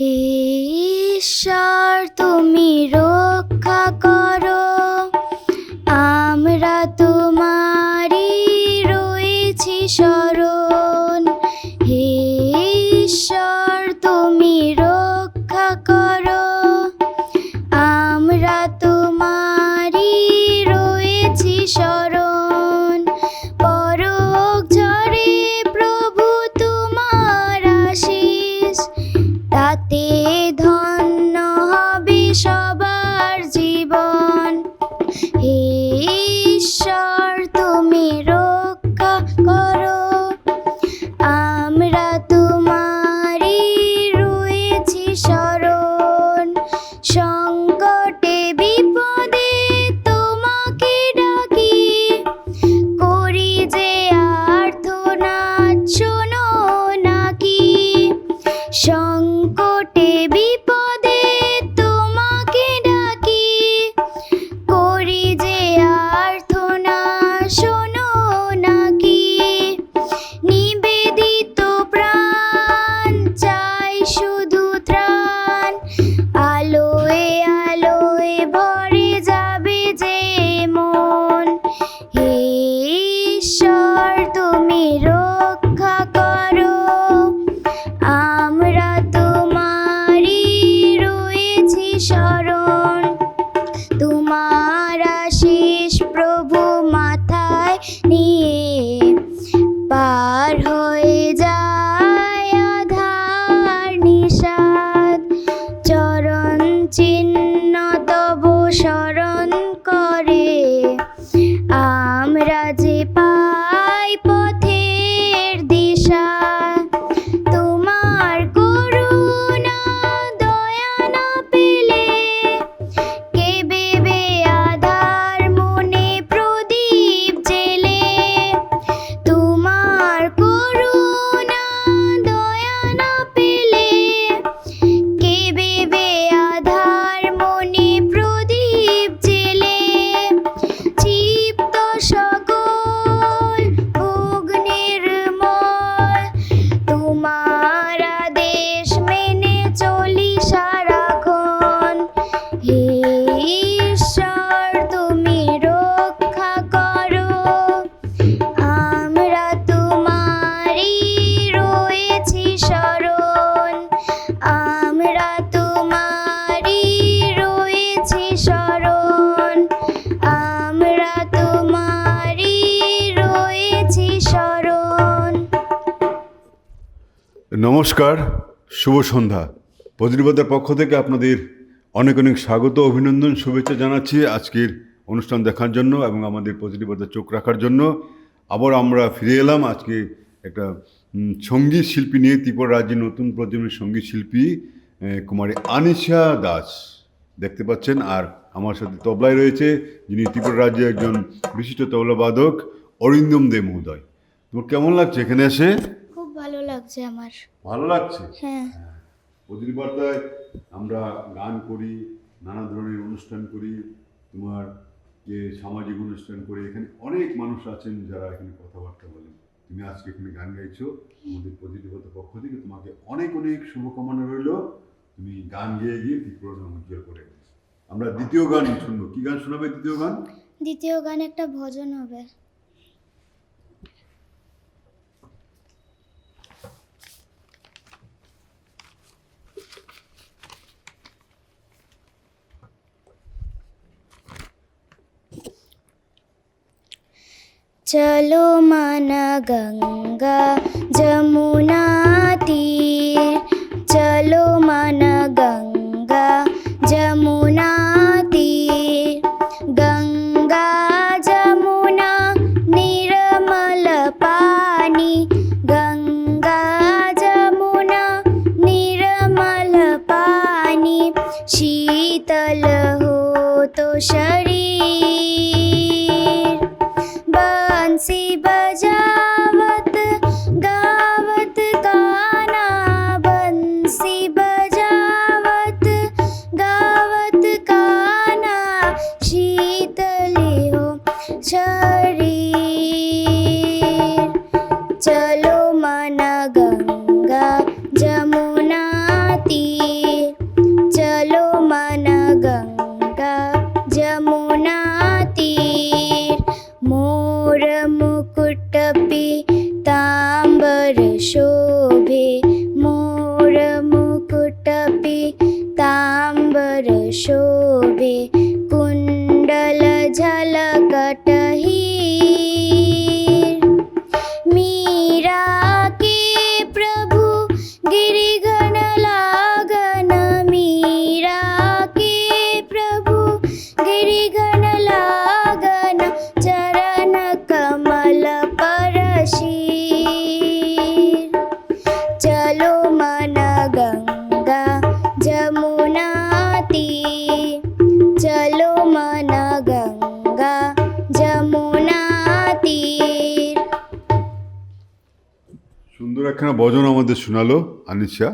হে ঈশ্বর তুমি রক্ষা করো। নমস্কার, শুভ সন্ধ্যা। প্রতিনিবদ্ধের পক্ষ থেকে আপনাদের অনেক অনেক স্বাগত, অভিনন্দন, শুভেচ্ছা জানাচ্ছি আজকের অনুষ্ঠান দেখার জন্য এবং আমাদের প্রতিনিবদ্ধের চোখ রাখার জন্য। আবার আমরা ফিরে এলাম আজকে একটা সংগীত শিল্পী নিয়ে, ত্রিপুরা রাজ্যের নতুন প্রজন্মের সংগীত শিল্পী কুমারী আনিশা দাস। দেখতে পাচ্ছেন, আর আমার সাথে তবলায় রয়েছে, যিনি ত্রিপুরা রাজ্যের একজন বিশিষ্ট তবলাবাদক অরিন্দম দে মহোদয়। তোমার কেমন লাগছে এখানে এসে? লাগছে আমার। ভালো লাগছে? হ্যাঁ। প্রতিনিবার্তায় আমরা গান করি নানা ধরনের অনুষ্ঠান করি তোমার যে সামাজিক অনুষ্ঠান করি এখানে অনেক মানুষ আছেন যারা এখানে কথাবার্তা বলেন। তুমি আজকে এখানে গান গাইছো আমাদের প্রতিনিবদ্ধ পক্ষ থেকে তোমাকে অনেক অনেক শুভকামনা রইল। তুমি গান গেয়ে গিয়ে ত্রিপুরা উজ্জ্বল করে আমরা দ্বিতীয় গান শুনব। কি গান শোনাবে দ্বিতীয় গান? দ্বিতীয় গান একটা ভজন হবে। चलो माना गंगा जमुना শোনালো আনিসা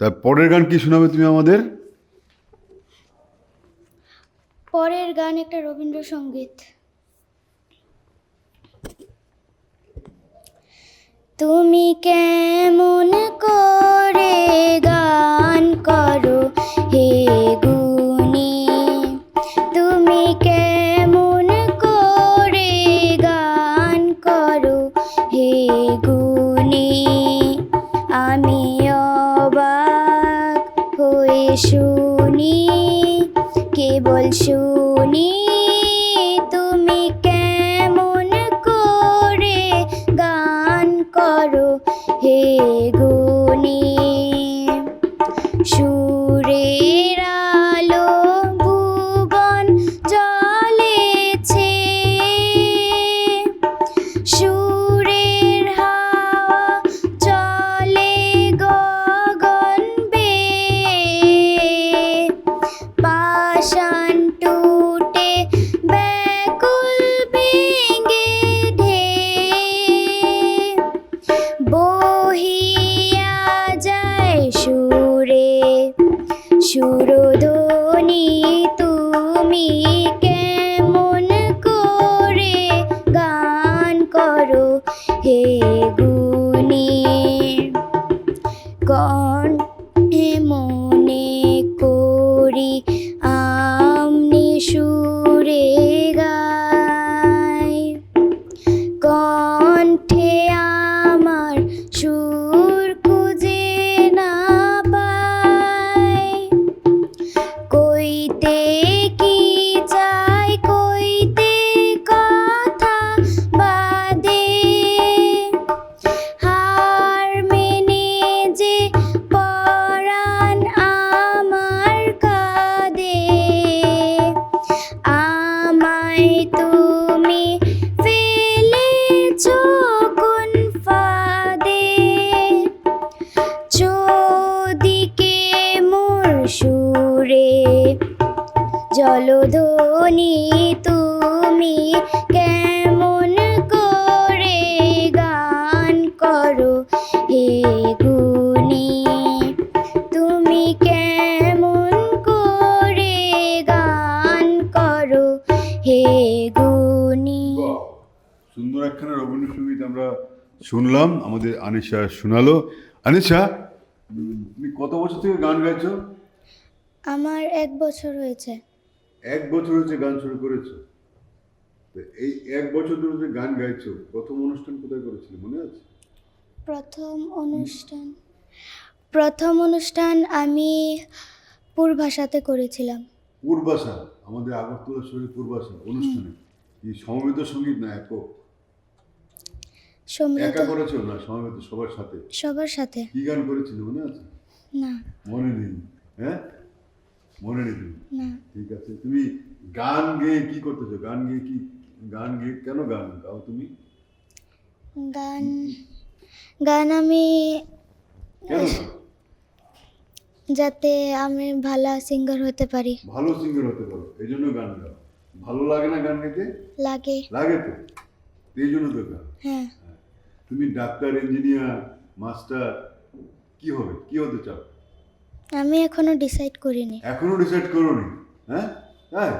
তার পরের গান কি শোনাবে তুমি আমাদের? পরের গান একটা রবীন্দ্রসঙ্গীত। তুমি কেমন করে গান করো, হে শুনি জলধ্বনি তুমি কেমন করে গান করো? হে গুণী তুমি কেমন করে গান করো? হে গুণী। সুন্দর একখানা রবীন্দ্রসঙ্গীত আমরা শুনলাম আমাদের আনিশা শোনালো। আনিশা তুমি কত বছর থেকে গান গাইছো? আমার এক বছর হয়েছে। এক বছর হচ্ছে গান শুরু করেছ। তো এই এক বছর ধরে যে গান গাইছো প্রথম অনুষ্ঠান কোথায় করেছিলে মনে আছে? প্রথম অনুষ্ঠান প্রথম অনুষ্ঠান আমি পূর্বাশাতে করেছিলাম। পূর্বাশা আমাদের আগরতলা শহরের পূর্বাশা অনুষ্ঠানে। এই সমবেত সংগীত না একক? সমৃদ্ধ একা করেছ না সমবেত সবার সাথে? সবার সাথে। কি গান করেছিল মনে আছে? না। মনে নেই। হ্যাঁ? মনে নেই তুমি ঠিক আছে তুমি গান গেয়ে কি করতেছো? গান গেয়ে কি গান গেয়ে কেন গান গাও তুমি? গান গান আমি যাতে আমি ভালো সিঙ্গার হতে পারি। ভালো সিঙ্গার হতে পারো এই জন্য গান গাও। ভালো লাগে না গান গাইতে লাগে। লাগে তো এই জন্য তো গান হ্যাঁ। তুমি ডাক্তার ইঞ্জিনিয়ার মাস্টার কি হবে? কি হতে চাও? আমি এখনও ডিসাইড করিনি। এখনও ডিসাইড করোনি? হ্যাঁ? হ্যাঁ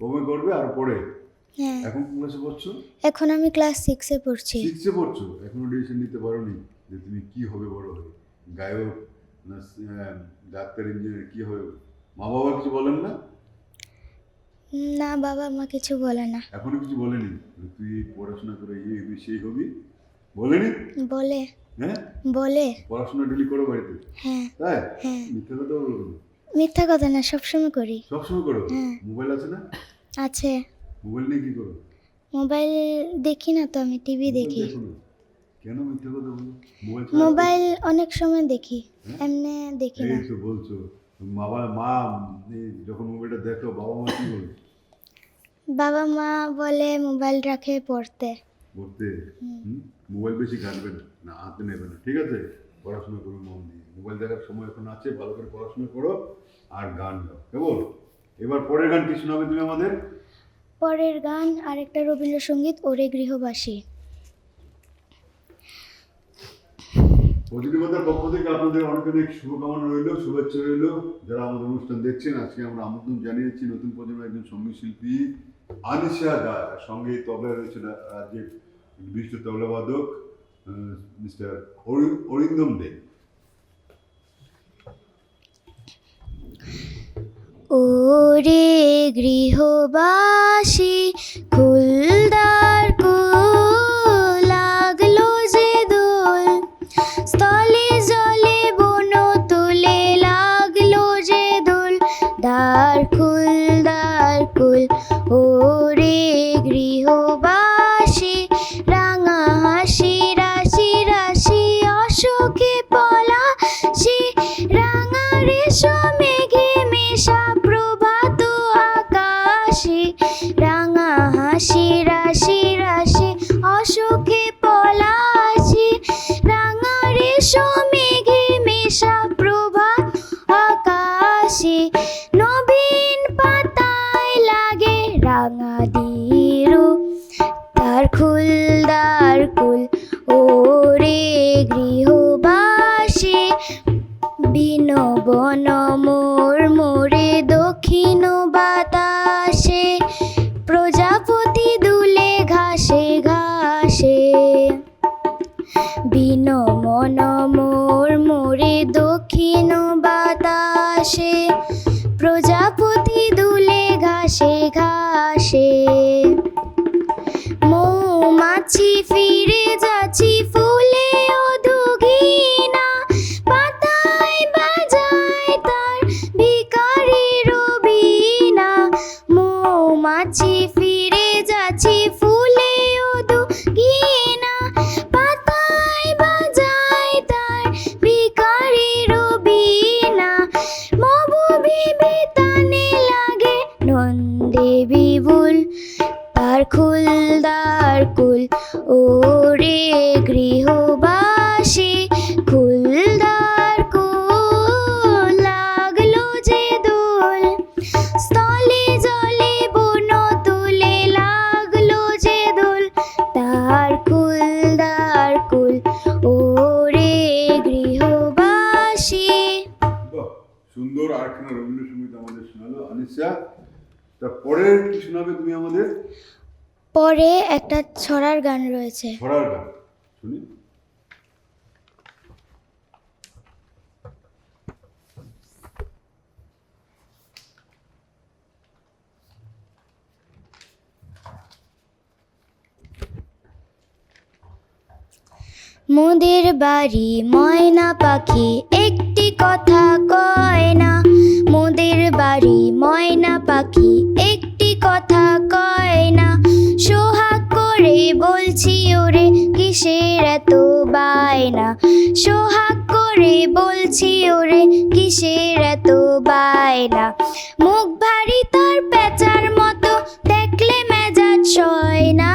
কবে করবে আর পরে? হ্যাঁ। এখন কোন ক্লাসে পড়ছো? এখন আমি ক্লাস সিক্সে পড়ছি। সিক্সে পড়ছো? এখনও ডিসিশন নিতে পারোনি যে তুমি কি হবে বড় হয়ে গায়ক না আহ, ডাক্তার ইঞ্জিনিয়ার কি হবে? মা বাবা কিছু বলেন না? না বাবা মা কিছু বলে না। এখনও কিছু বলেনি? তুই পড়াশোনা করে এই হবি সেই হবি? বলেনি? বলে। হ্যাঁ? বলে। পড়াশোনা ডেলি করো বাড়িতে? হ্যাঁ। তাই? হ্যাঁ। মিথ্যা কথা বলব না। মিথ্যা কথা না সবসময় করি। সবসময় করো? হ্যাঁ। মোবাইল আছে না? আছে। মোবাইল নিয়ে কি করো? মোবাইল দেখি না তো আমি টিভি দেখি। কেন মিথ্যা কথা বলো? মোবাইল অনেক সময় দেখি এমনি দেখি না। এই তো বলছো বাবা মা যখন মোবাইলটা দেখো বাবা মা কি বলে? বাবা মা বলে মোবাইল রাখে পড়তে। পড়তে? মোবাইল বেশি ঘাটবে না। না হাতে নেবে না ঠিক আছে? পড়াশোনা করো মন দিয়ে। মোবাইল দেখার সময় এখন আছে ভালো করে পড়াশোনা করো আর গান গাও কেবল এবার পরের গান কি শোনাবে তুমি আমাদের? পরের গান আরেকটা রবীন্দ্রসঙ্গীত ওরে গৃহবাসী। পজিটিভতার পক্ষ থেকে আপনাদের অনেক অনেক শুভকামনা রইল শুভেচ্ছা রইল। যারা আমাদের অনুষ্ঠান দেখছেন আজকে আমরা আমন্ত্রণ জানিয়েছি নতুন প্রজন্মের একজন সংগীত শিল্পী আনিশা দাস। সঙ্গে তবলা রয়েছে রাজ্যের বিশিষ্ট তবলাবাদক মিস্টার অরিন্দম দে ওরে গৃহবাসী রয়েছে ছড়ার গান শুনি? মোদের বাড়ি ময়না পাখি একটি কথা কয় না। মোদের বাড়ি ময়না পাখি একটি কথা কয় না। সোহাগ বলছি, ওরে কিসের এত বায়না? সোহাগ করে বলছি, ওরে কিসের এত বায়না? মুখ ভারী তার পেঁচার মতো, দেখলে মেজাজ সয় না।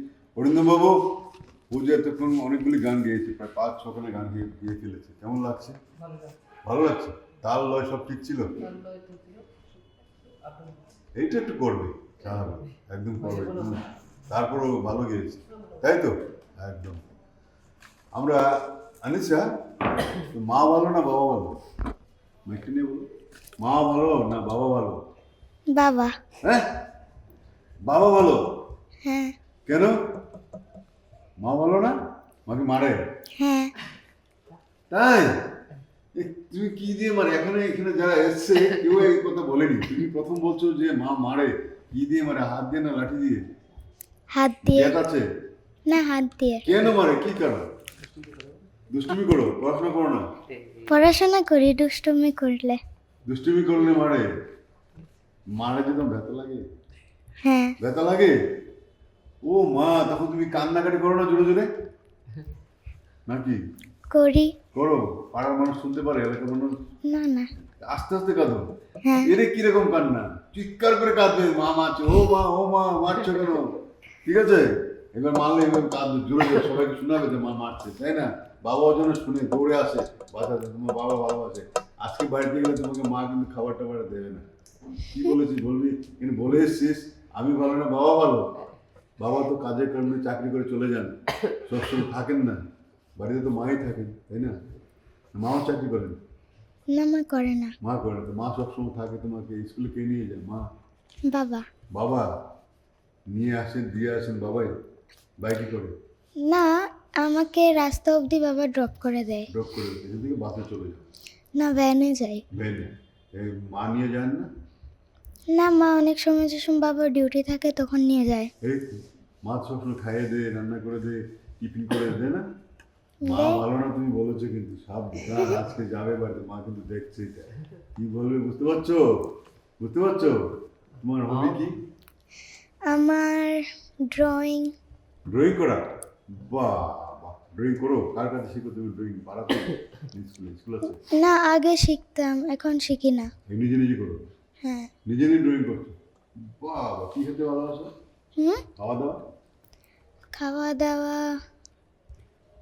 সংগীত শিল্পী অরিন্দম বাবু পুজো এতক্ষণ অনেকগুলি গান গেয়েছে প্রায় পাঁচ ছখানে গান গিয়ে গিয়ে ফেলেছে। কেমন লাগছে? ভালো লাগছে। তাল লয় সব ঠিক ছিল? এইটা একটু করবে একদম করবে। হুম। তারপরও ভালো গিয়েছে। তাই তো? একদম। আমরা আনিসা মা ভালো না বাবা ভালো? মাইকটা নিয়ে বলো। মা ভালো না বাবা ভালো? বাবা। হ্যাঁ? বাবা ভালো? হ্যাঁ। কেন? মা ভালো না মাকে মারে। হ্যাঁ। তাই? তুমি কি দিয়ে মারে? এখানে এখানে যারা এসছে কেউ এই কথা বলেনি। তুমি প্রথম বলছো যে মা মারে। কি দিয়ে মারে? হাত দিয়ে না লাঠি দিয়ে? হাত দিয়ে। আছে? না হাত দিয়ে। কেন মারে? কি কারণ? দুষ্টুমি করো পড়াশোনা করো না। পড়াশোনা করি দুষ্টুমি করলে। দুষ্টুমি করলে মারে। মারে যদি ব্যথা লাগে? হ্যাঁ। ব্যথা লাগে? ও মা তখন তুমি কান্নাকাটি করো না জোরে জোরে? নাকি? করি। করো পাড়ার মানুষ শুনতে পারে এলাকার মানুষ? না না। আস্তে আস্তে কাঁদো। হ্যাঁ। এরে কীরকম কান্না? চিৎকার করে কাঁদবে মা মারছে ও মা ও মা মারছো কেন? ঠিক আছে? এবার মারলে এবার কাঁদবে জোরে জোরে সবাইকে শোনাবে যে মা মারছে তাই না? বাবাও যেন শুনে দৌড়ে আসে বাঁচাতে তোমার বাবা ভালোবাসে। আজকে বাড়িতে গেলে তোমাকে মা কিন্তু খাবার টাবার দেবে না। কি বলেছিস বলবি? কিন্তু বলে এসছিস আমি ভালো না বাবা ভালো। বাবা তো কাজের কারণে চাকরি করে চলে যান। সবসময় থাকেন না। বাড়িতে তো মাই থাকেন তাই না? মাও চাকরি করেন? না মা করে না। মা করে তো মা সবসময় থাকে তোমাকে স্কুলে কে নিয়ে যায়? মা? বাবা। বাবা? নিয়ে আসেন দিয়ে আসেন বাবাই? বাইকে করে? না আমাকে রাস্তা অবধি বাবা ড্রপ করে দেয়। ড্রপ করে দেয়। এখান থেকে বাসে চলে যাও না ভ্যানে যাই ভ্যানে মা নিয়ে যান না? না মা অনেক সময় যে সময় বাবা ডিউটি থাকে তখন নিয়ে যায়। এই তো, মা সবসময় খাইয়ে দে রান্না করে দে টিফিন করে দে না? মা ভালো না তুমি বলেছ কিন্তু সব আজকে যাবে বাড়িতে মা কিন্তু দেখছে এটা। কি বলবে বুঝতে পারছ? বুঝতে পারছ? তোমার হবি কি? আমার ড্রয়িং ড্রয়িং করা? বাহ বাহ। ড্রয়িং করো কার কাছে শিখো তুমি ড্রয়িং পাড়াতে স্কুলে স্কুল আছে। না আগে শিখতাম এখন শিখি না। নিজে নিজে করো। হ্যাঁ। নিজে নিজে ড্রয়িং করছ। বাহ কি কী খেতে ভালোবাসো? হুম? খাওয়া দাওয়া? খাওয়া দাওয়া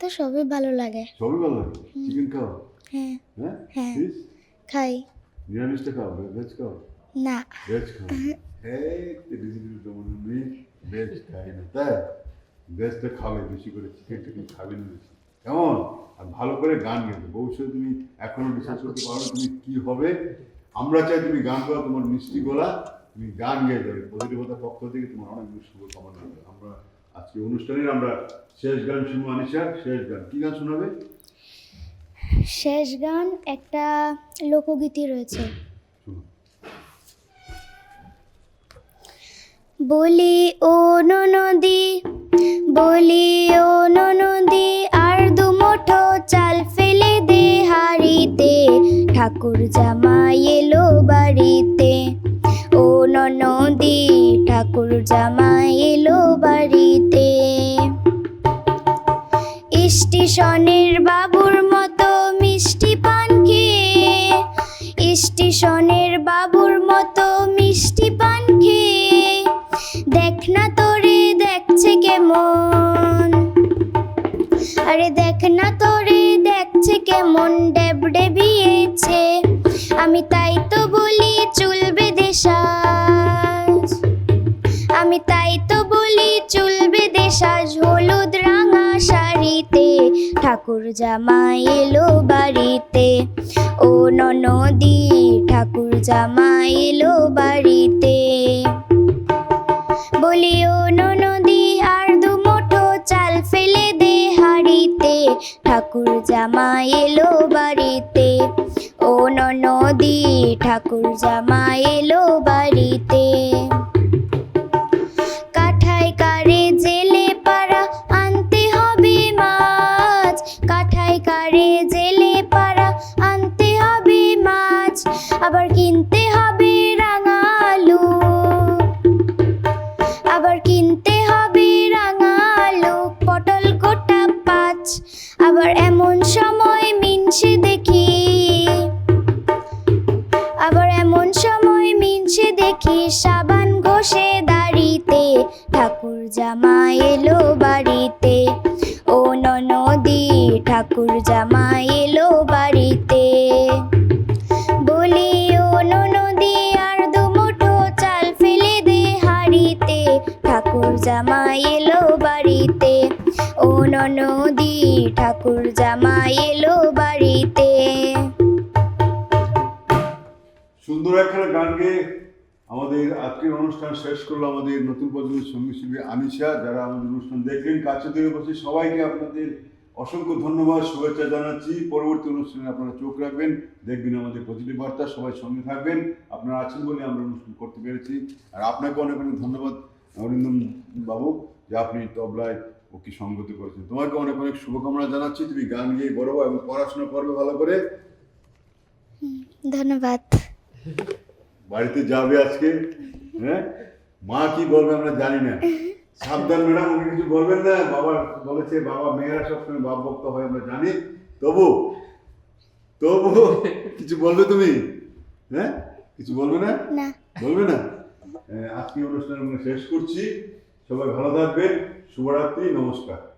তো সবই ভালো লাগে। সবই ভালো লাগে? চিকেন খাও? হ্যাঁ। হ্যাঁ? হ্যাঁ। খাই। নিরামিষটা খাও? ভেজ খাও? না। ভেজ খাও? এই তো ডিজিটাল জমানো ভেজ খাই না। তাই ভেজটা খাবে বেশি করে চিকেন টিকেন খাবে না বেশি। কেমন? আর ভালো করে গান গাইবে ভবিষ্যতে তুমি এখনও ডিসাইড করতে পারো তুমি কি হবে। আমরা চাই তুমি গান গাও তোমার মিষ্টি গলা তুমি গান গেয়ে যাবে পজিটিভতার পক্ষ থেকে তোমার অনেক শুভকামনা আমরা আজকে অনুষ্ঠানের আমরা শেষ গান শুনব আনিশা শেষ গান। কি গান শোনাবে? শেষ গান একটা লোকগীতি রয়েছে। বলি ও নদী বলি ও নদী আর দু মুঠো চাল ফেলে দে হাড়িতে। ঠাকুর জামাই এলো বাড়িতে। ও নদী ঠাকুর জামা এলো বাড়িতে। স্টেশনের বাবুর মতো মিষ্টি পান খেয়ে স্টেশনের বাবুর মতো মিষ্টি পান খেয়ে, দেখ না তোরে, দেখছে কেমন। আরে দেখ না তোরে, দেখছে কেমন ডেব ডেবিয়েছে আমি তাই তো বলি চুল বেঁধে সাজ আমি তাই তো বলি চুল বেঁধে সাজ হলুদ রাঙা শাড়িতে। ঠাকুর জামাই এলো বাড়িতে। ও নদী ঠাকুর জামাই এলো বাড়িতে। বলি, ও নদী আর দু মুঠো চাল ফেলে দে হাড়িতে। ঠাকুর জামাই এলো বাড়িতে। ও নদী ঠাকুর জামা এলো বাড়িতে। কাঠায় কারে জেলে পাড়া আনতে হবে মাছ। কাঠায় কারে জেলে পাড়া আনতে হবে মাছ। আবার কিনতে হবে রাঙা আলু আবার কিনতে হবে রাঙা আলু পটল গোটা পাঁচ। আবার এমন সময় মিনসে দেখি ঠাকুর জামা এলো বাড়িতে। বলি ও ননদি আর দুমুঠো চাল ফেলে দে হাড়িতে। ঠাকুর জামা এলো বাড়িতে। ও ননদি ঠাকুর জামা এলো বাড়িতে। সুন্দর একখানা গান গেয়ে আমাদের আজকের অনুষ্ঠান শেষ করল আমাদের নতুন প্রজন্মের সংগীত শিল্পী আনিশা, যারা আমাদের অনুষ্ঠান দেখলেন, কাছে থেকে বসে সবাইকে আপনাদের অসংখ্য ধন্যবাদ শুভেচ্ছা জানাচ্ছি। পরবর্তী অনুষ্ঠানে আপনারা চোখ রাখবেন দেখবেন আমাদের প্রতিটি বার্তা সবাই সঙ্গে থাকবেন। আপনারা আছেন বলে আমরা অনুষ্ঠান করতে পেরেছি। আর আপনাকে অনেক অনেক ধন্যবাদ অরিন্দম বাবু যে আপনি তবলায় ওকে সঙ্গতি করেছেন। তোমাকে অনেক অনেক শুভকামনা জানাচ্ছি। তুমি গান গিয়ে বড় হও এবং পড়াশোনা করবে ভালো করে। ধন্যবাদ। বাড়িতে যাবে আজকে হ্যাঁ? মা কি বলবে আমরা জানি না। সাবধান ম্যাডাম উনি কিছু বলবেন না। বাবা বলেছে বাবা মেয়েরা সবসময় বাপ ভক্ত হয় আমরা জানি। তবু তবু কিছু বলবে তুমি? হ্যাঁ? কিছু বলবে না? বলবে না? আজকে অনুষ্ঠান আমরা শেষ করছি। সবাই ভালো থাকবেন। শুভরাত্রি নমস্কার।